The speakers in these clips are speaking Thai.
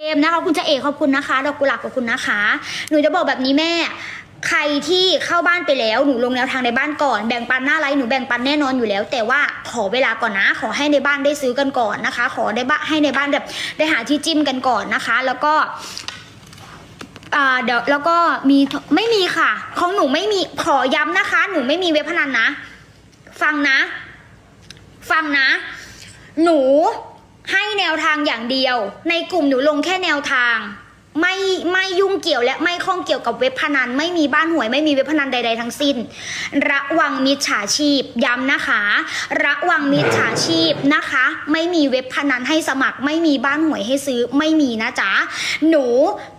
เอมนะคะคุณจะเอกขอบคุณนะคะดอกกุหลาบขอบคุณนะคะ หนูจะบอกแบบนี้แม่ ใครที่เข้าบ้านไปแล้วหนูลงแนวทางในบ้านก่อนแบ่งปันหน้าไลฟ์หนูแบ่งปันแน่นอนอยู่แล้ว แต่ว่าขอเวลาก่อนนะ ขอให้ในบ้านได้ซื้อกันก่อนนะคะ ขอได้บ้านให้ในบ้านแบบได้หาที่จิ้มกันก่อนนะคะ แล้วก็อ่าเดี๋ยวแล้วก็มีไม่มีค่ะ ของหนูไม่มีขอย้ำนะคะ หนูไม่มีเว็บพนันนะ ฟังนะ ฟังนะ หนู ให้แนวทางอย่างเดียว ในกลุ่มหนูลงแค่แนวทาง ไม่ไม่ยุ่งเกี่ยวและไม่ข้องเกี่ยวกับเว็บพนัน ไม่มีบ้านหวยไม่มีเว็บพนันใด ๆ ทั้งสิ้น ระวังมิจฉาชีพย้ำนะคะ ระวังมิจฉาชีพนะคะ ไม่มีเว็บพนันให้สมัคร ไม่มีบ้านหวยให้ซื้อไม่มีนะจ๊ะหนู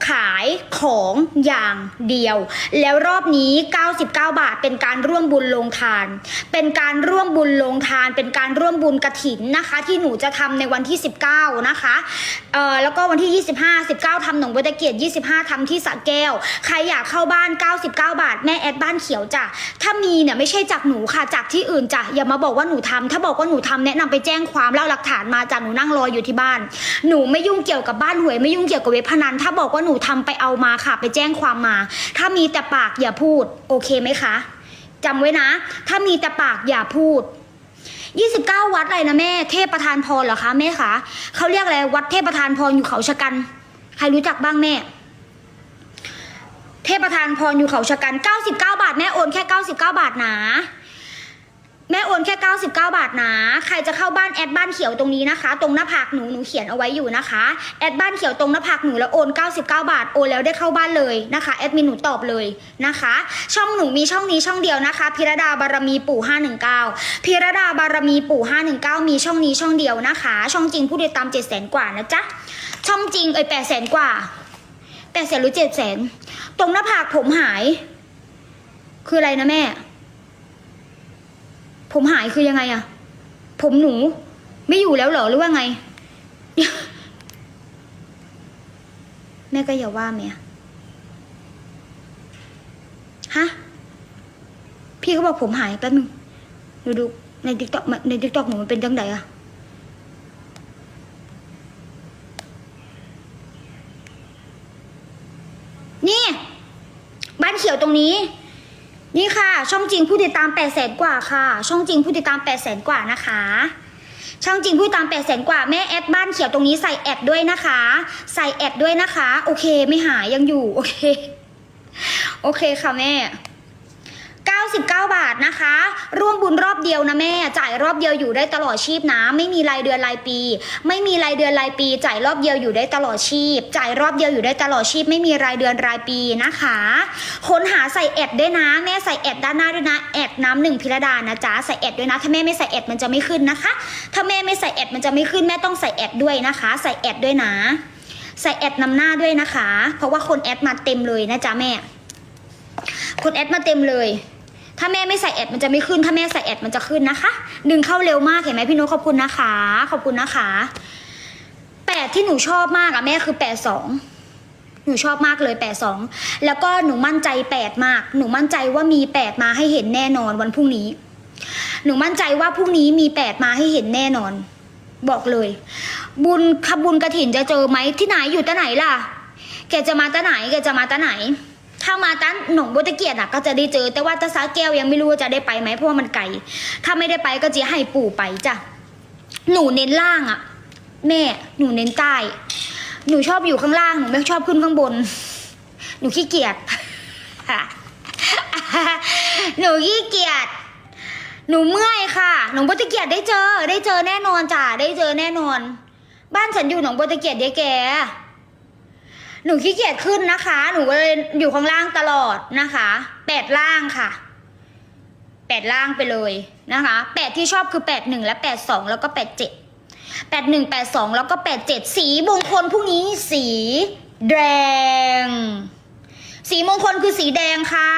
ขายของอย่างเดียว แล้วรอบนี้ 99 บาท เป็นการร่วมบุญลงทาน เป็นการร่วมบุญลงทาน เป็นการร่วมบุญกระถินนะคะ ที่หนูจะทำในวันที่ 19 นะคะเอ่อแล้วก็วันที่ 25 19ทำหนองบัวตะเกียร25ทำที่สะแก้ว ใครอยากเข้าบ้าน 99 บาท แม่แอดบ้านเขียวจ้ะ ถ้ามีเนี่ยไม่ใช่จากหนูค่ะ จากที่อื่นจ้ะ อย่ามาบอกว่าหนูทำถ้าบอกว่าหนูทำแนะนำไปแจ้งความแล้วเอาหลักฐานมาจากหนูนั่งรออยู่ที่บ้าน หนูไม่ยุ่งเกี่ยวกับบ้านหวย ไม่ยุ่งเกี่ยวกับเว็บพนัน ถ้าบอกว่าหนูทำไปเอามาค่ะ ไปแจ้งความมา ถ้ามีแต่ปากอย่าพูด โอเคไหมคะจำไว้นะ ถ้ามีแต่ปากอย่าพูด29 วัดอะไรนะแม่ เทพประธานพรเหรอคะแม่คะเขาเรียกอะไรวัดเทพประธานพรอยู่เขาชะกัน ใครรู้จักบ้างแม่ เทพประธานพรอยู่เขาชะกัน 99 บาท แม่โอนแค่ 99 บาทนะ แม่โอนแค่ 99 บาทนะ ใครจะเข้าบ้านแอดบ้านเขียวตรงนี้นะคะ ตรงหน้าผากหนูหนูเขียนเอาไว้อยู่นะคะ แอดบ้านเขียวตรงหน้าผากหนูแล้วโอน 99 บาท โอนแล้วได้เข้าบ้านเลยนะคะ แอดมินหนูตอบเลยนะคะ ช่องหนูมีช่องนี้ช่องเดียวนะคะ พิรดาบารมีปู่ 519พิรดาบารมีปู่ 519 มีช่องนี้ช่องเดียวนะคะ ช่องจริงผู้ติดตาม7 0 0 0 0กว่านะจ๊ะ ช่องจริงเอ้ย8 0 0 0 0กว่า8 0 0 0 0หรือ7 0 0 0 0ตรงหน้าผากผมหาย คืออะไรนะแม่ ผมหายคือยังไงอะผมหนู ไม่อยู่แล้วเหรอหรือว่าไง แม่ก็อย่าว่าแม่ฮะพี่ก็บอกผมหายแป๊บนึงดูดูในทิกตอกในทิกตอกหนูมันเป็นจังไดอะนี่ บ้าน เขียวตรงนี้ นี่ค่ะ ช่องจริงผู้ติดตาม8ปดแสนกว่าค่ะ ช่องจริงผู้ติดตาม8ปดแสนกว่านะคะ ช่องจริงผู้ติดตาม8ปดแสนกว่าแม่แอดบ้านเขียวตรงนี้ใส่แอดด้วยนะคะ ใส่แอดด้วยนะคะ โอเคไม่หายยังอยู่ โอเค โอเคค่ะแม่ 99 บาทนะคะ ร่วมบุญรอบเดียวนะแม่ จ่ายรอบเดียวอยู่ได้ตลอดชีพนะ ไม่มีรายเดือนรายปี ไม่มีรายเดือนรายปี จ่ายรอบเดียวอยู่ได้ตลอดชีพ จ่ายรอบเดียวอยู่ได้ตลอดชีพ ไม่มีรายเดือนรายปีนะคะค้นหาใส่แอดด้วยนะ แม่ใส่แอดด้านหน้าด้วยนะแอดน้ำหนึ่งพิรดานะจ๊ะใส่แอดด้วยนะ ถ้าแม่ไม่ใส่แอดมันจะไม่ขึ้นนะคะ ถ้าแม่ไม่ใส่แอดมันจะไม่ขึ้นแม่ต้องใส่แอดด้วยนะคะ ใส่แอดด้วยนะ ใส่แอดนำหน้าด้วยนะคะ เพราะว่าคนแอดมาเต็มเลยนะจ๊ะแม่คนแอดมาเต็มเลย ถ้าแม่ไม่ใส่แอดมันจะไม่ขึ้น ถ้าแม่ใส่แอดมันจะขึ้นนะคะ ดึงเข้าเร็วมากเห็นไหมพี่นุชขอบคุณนะคะ ขอบคุณนะคะแปดที่หนูชอบมากอะแม่คือแปดสองหนูชอบมากเลยแปดสองแล้วก็หนูมั่นใจแปดมาก หนูมั่นใจว่ามีแปดมาให้เห็นแน่นอนวันพรุ่งนี้ หนูมั่นใจว่าพรุ่งนี้มีแปดมาให้เห็นแน่นอน บอกเลย บุญขบุญกระถินจะเจอไหมที่ไหนอยู่ตะไหนล่ะ แกจะมาตะไหนแกจะมาตะไหน ถ้ามาตั้นหนองบัวตะเกียดอะก็จะได้เจอ แต่ว่าตะสาแก้วยังไม่รู้ว่าจะได้ไปไหมเพราะว่ามันไกลถ้าไม่ได้ไปก็จะให้ปู่ไปจ้ะหนูเน้นล่างอะ แม่หนูเน้นใต้หนูชอบอยู่ข้างล่างหนูไม่ชอบขึ้นข้างบน หนูขี้เกียจหนูขี้เกียจหนูเมื่อยค่ะ หนองบัวตะเกียดได้เจอ ได้เจอแน่นอนจ้ะ ได้เจอแน่นอน บ้านฉันอยู่หนองบัวตะเกียดยายแก หนูขี้เกียจขึ้นนะคะ หนูก็เลยอยู่ข้างล่างตลอดนะคะแปดล่างค่ะแปดล่างไปเลยนะคะแปดที่ชอบคือแปดหนึ่งและแปดสองแล้วก็แปดเจ็ดแปดหนึ่งแปดสองแล้วก็แปดเจ็ดสีมงคลพรุ่งนี้สีแดง สีมงคลคือสีแดงค่ะ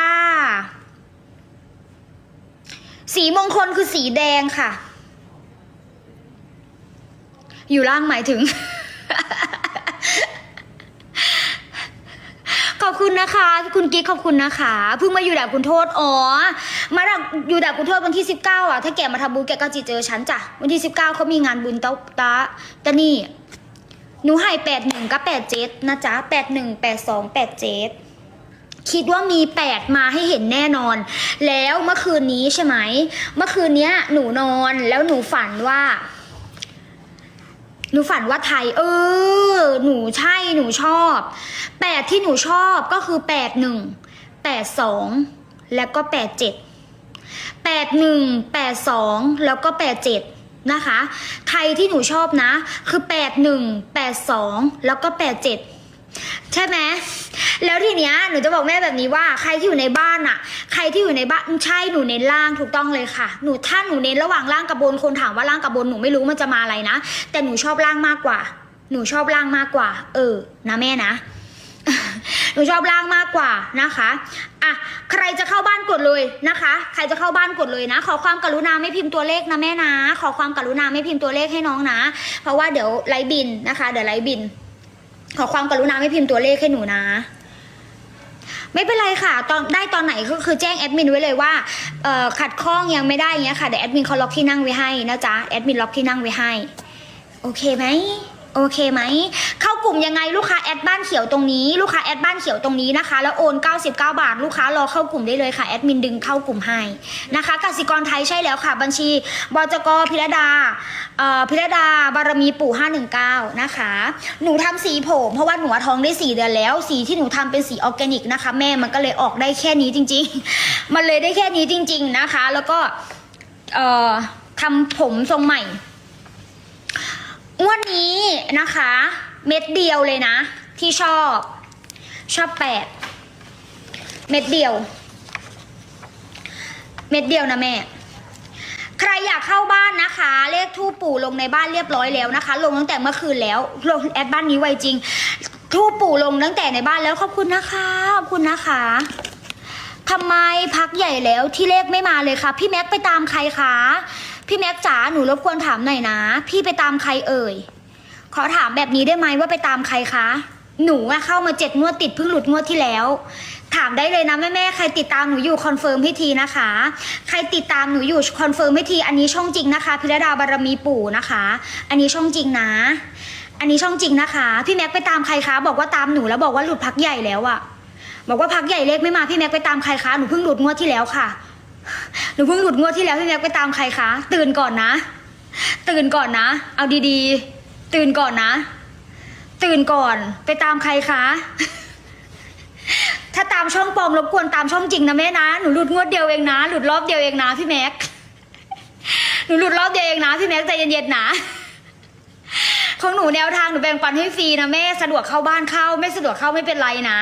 สีมงคลคือสีแดงค่ะ อยู่ล่างหมายถึง อบคุณนะคะ คุณกิ๊กขอบคุณนะคะเพิ่งมาอยู่ดับคุณโทษอ๋อมาดับอยู่ดับคุณโทษวันที่สิบเก้าอะ ถ้าแกมาทำบุญแกก็จะเจอฉันจ้ะวันที่สิบเก้าเขามีงานบุญเต้าตาตานี่หนูให้แปดหนึ่งกับแปดเจ็ดนะจ๊ะแปดหนึ่งแปดสองแปดเจ็ดคิดว่ามีแปดมาให้เห็นแน่นอน แล้วเมื่อคืนนี้ใช่ไหมเมื่อคืนนี้หนูนอนแล้วหนูฝันว่า หนูฝันว่าไทย เออ หนูใช่หนูชอบแปดที่หนูชอบก็คือแปดหนึ่งแปดสองแล้วก็แปดเจ็ดแปดหนึ่งแปดสองแล้วก็แปดเจ็ดนะคะ ไทยที่หนูชอบนะ คือแปดหนึ่งแปดสองแล้วก็แปดเจ็ด ใช่ไหมแล้วทีเนี้ยหนูจะบอกแม่แบบนี้ว่าใครที่อยู่ในบ้านอะใครที่อยู่ในบ้านใช่หนูเน้นล่างถูกต้องเลยค่ะ หนูถ้าหนูเน้นระหว่างล่างกับบนคนถามว่าล่างกับบนหนูไม่รู้มันจะมาอะไรนะ แต่หนูชอบล่างมากกว่า หนูชอบล่างมากกว่า เออ นะแม่นะหนูชอบล่างมากกว่านะคะอะใครจะเข้าบ้านกดเลยนะคะ ใครจะเข้าบ้านกดเลยนะ ขอความกรุณาไม่พิมพ์ตัวเลขนะแม่นะ ขอความกรุณาไม่พิมพ์ตัวเลขให้น้องนะ เพราะว่าเดี๋ยวไลบินนะคะ เดี๋ยวไลบิน ขอความกรุณาไม่พิมพ์ตัวเลขให้หนูนะ ไม่เป็นไรค่ะ ตอนได้ตอนไหนก็คือแจ้งแอดมินไว้เลยว่าขัดข้องยังไม่ได้เงี้ยค่ะเดี๋ยวแอดมินเขาล็อกที่นั่งไว้ให้นะจ๊ะแอดมินล็อกที่นั่งไว้ให้ โอเคไหม โอเคไหม เข้ากลุ่มยังไงลูกค้าแอดบ้านเขียวตรงนี้ ลูกค้าแอดบ้านเขียวตรงนี้นะคะ แล้วโอน 99 บาท ลูกค้ารอเข้ากลุ่มได้เลยค่ะแอดมินดึงเข้ากลุ่มให้นะคะกสิกรไทยใช่แล้วค่ะ บัญชีบจกพิรดาพิรดาบารมีปู่ 519 นะคะ หนูทำสีผม เพราะว่าหนูท้องได้ 4 เดือนแล้ว สีที่หนูทำเป็นสีออร์แกนิกนะคะ แม่มันก็เลยออกได้แค่นี้จริง ๆ มันเลยได้แค่นี้จริง ๆนะคะ แล้วก็ทำผมทรงใหม่ งวดนี้นะคะ เม็ดเดียวเลยนะ ที่ชอบ ชอบแปดเม็ดเดียว เม็ดเดียวนะแม่ ใครอยากเข้าบ้านนะคะ เลขทูปปู่ลงในบ้านเรียบร้อยแล้วนะคะ ลงตั้งแต่เมื่อคืนแล้วลงแอดบ้านนี้ไวจริง ทูปปู่ลงตั้งแต่ในบ้านแล้วขอบคุณนะคะขอบคุณนะคะทำไมพักใหญ่แล้วที่เลขไม่มาเลยคะพี่แม็กไปตามใครคะ พี่แม็กจ๋าหนูรบกวนถามหน่อยนะ พี่ไปตามใครเอ่ย ขอถามแบบนี้ได้ไหมว่าไปตามใครคะ หนูอะเข้ามาเจ็ดงวดติดเพิ่งหลุดงวดที่แล้ว ถามได้เลยนะแม่แม่ใครติดตามหนูอยู่คอนเฟิร์มให้ทีนะคะ ใครติดตามหนูอยู่คอนเฟิร์มให้ทีอันนี้ช่องจริงนะคะพิรดาบารมีปู่นะคะ อันนี้ช่องจริงนะ อันนี้ช่องจริงนะคะ พี่แม็กไปตามใครคะ บอกว่าตามหนูแล้วบอกว่าหลุดพักใหญ่แล้วอะบอกว่าพักใหญ่เลขไม่มาพี่แม็กไปตามใครคะหนูเพิ่งหลุดงวดที่แล้วค่ะ หนูเพิ่งหลุดงวดที่แล้วพี่แม็กไปตามใครคะ ตื่นก่อนนะ ตื่นก่อนนะ เอาดีๆ ตื่นก่อนนะ ตื่นก่อน ไปตามใครคะ ถ้าตามช่องปลอมรบกวนตามช่องจริงนะแม่นะ หนูหลุดงวดเดียวเองนะ หลุดรอบเดียวเองนะพี่แม็ก หนูหลุดรอบเดียวเองนะพี่แม็กใจเย็นๆนะของหนูแนวทางหนูแบ่งปันให้ฟรีนะแม่สะดวกเข้าบ้านเข้า ไม่สะดวกเข้าไม่เป็นไรนะ